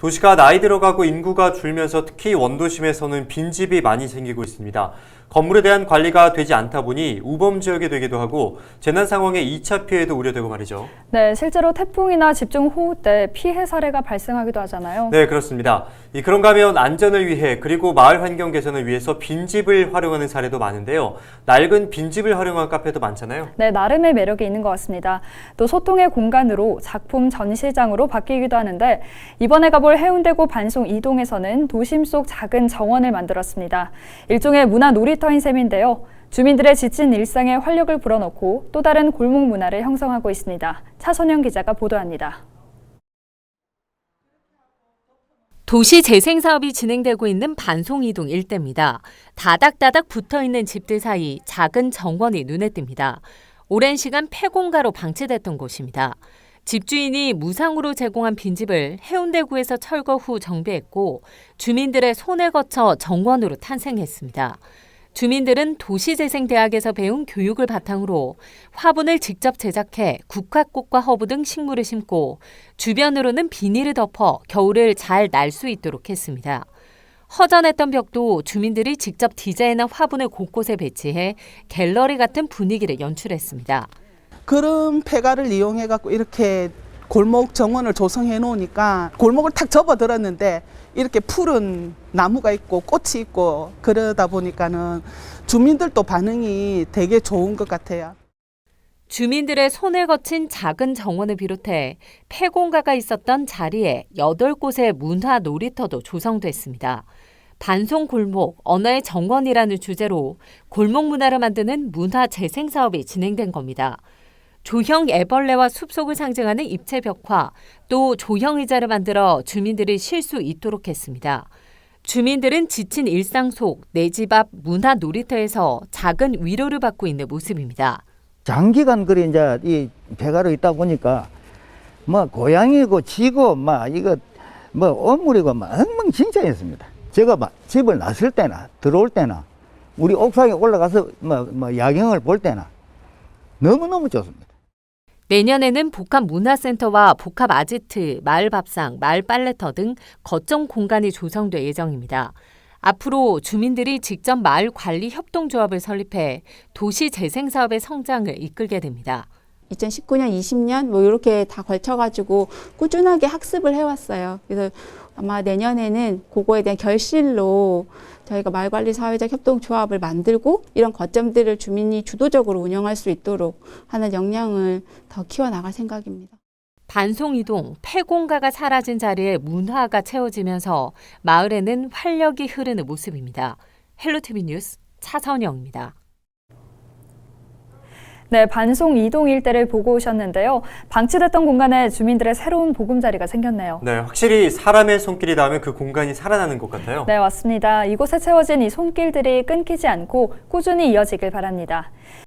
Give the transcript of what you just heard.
도시가 나이 들어가고 인구가 줄면서 특히 원도심에서는 빈집이 많이 생기고 있습니다. 건물에 대한 관리가 되지 않다 보니 우범 지역이 되기도 하고 재난 상황의 2차 피해도 우려되고 말이죠. 네, 실제로 태풍이나 집중호우 때 피해 사례가 발생하기도 하잖아요. 네, 그렇습니다. 이 그런가 하면 안전을 위해 그리고 마을 환경 개선을 위해서 빈집을 활용하는 사례도 많은데요. 낡은 빈집을 활용한 카페도 많잖아요. 네, 나름의 매력이 있는 것 같습니다. 또 소통의 공간으로 작품 전시장으로 바뀌기도 하는데 이번에 가볼 해운대구 반송 이동에서는 도심 속 작은 정원을 만들었습니다. 일종의 문화 놀이 터인 셈인데요. 주민들의 지친 일상에 활력을 불어넣고 또 다른 골목 문화를 형성하고 있습니다. 차선영 기자가 보도합니다. 도시 재생 사업이 진행되고 있는 반송이동 일대입니다. 다닥다닥 붙어 있는 집들 사이 작은 정원이 눈에 띕니다. 오랜 시간 폐공가로 방치됐던 곳입니다. 집주인이 무상으로 제공한 빈집을 해운대구에서 철거 후 정비했고 주민들의 손에 거쳐 정원으로 탄생했습니다. 주민들은 도시재생대학에서 배운 교육을 바탕으로 화분을 직접 제작해 국화꽃과 허브 등 식물을 심고 주변으로는 비닐을 덮어 겨울을 잘 날 수 있도록 했습니다. 허전했던 벽도 주민들이 직접 디자인한 화분을 곳곳에 배치해 갤러리 같은 분위기를 연출했습니다. 그런 폐가를 이용해 갖고 이렇게 골목 정원을 조성해 놓으니까 골목을 탁 접어들었는데 이렇게 푸른 나무가 있고 꽃이 있고 그러다 보니까는 주민들도 반응이 되게 좋은 것 같아요. 주민들의 손을 거친 작은 정원을 비롯해 폐공가가 있었던 자리에 8곳의 문화 놀이터도 조성됐습니다. 반송 골목, 언어의 정원이라는 주제로 골목 문화를 만드는 문화 재생 사업이 진행된 겁니다. 조형 애벌레와 숲속을 상징하는 입체 벽화, 또 조형 의자를 만들어 주민들이 쉴 수 있도록 했습니다. 주민들은 지친 일상 속 내 집 앞 문화 놀이터에서 작은 위로를 받고 있는 모습입니다. 장기간 그리 이제 이 배가로 있다 보니까 뭐 고양이고 쥐고 막 이거 뭐 어물이고 막 엉망진창이었습니다. 제가 막 집을 나설 때나 들어올 때나 우리 옥상에 올라가서 뭐, 뭐 야경을 볼 때나 너무너무 좋습니다. 내년에는 복합 문화센터와 복합 아지트, 마을 밥상, 마을 빨래터 등 거점 공간이 조성될 예정입니다. 앞으로 주민들이 직접 마을 관리 협동조합을 설립해 도시 재생 사업의 성장을 이끌게 됩니다. 2019년, 20년 뭐 이렇게 다 걸쳐가지고 꾸준하게 학습을 해왔어요. 그래서 아마 내년에는 그거에 대한 결실로 저희가 마을관리 사회적 협동조합을 만들고 이런 거점들을 주민이 주도적으로 운영할 수 있도록 하는 역량을 더 키워나갈 생각입니다. 반송 이동, 폐공가가 사라진 자리에 문화가 채워지면서 마을에는 활력이 흐르는 모습입니다. 헬로티비 뉴스 차선영입니다. 네, 반송 이동 일대를 보고 오셨는데요. 방치됐던 공간에 주민들의 새로운 보금자리가 생겼네요. 네, 확실히 사람의 손길이 닿으면 그 공간이 살아나는 것 같아요. 네, 맞습니다. 이곳에 채워진 이 손길들이 끊기지 않고 꾸준히 이어지길 바랍니다.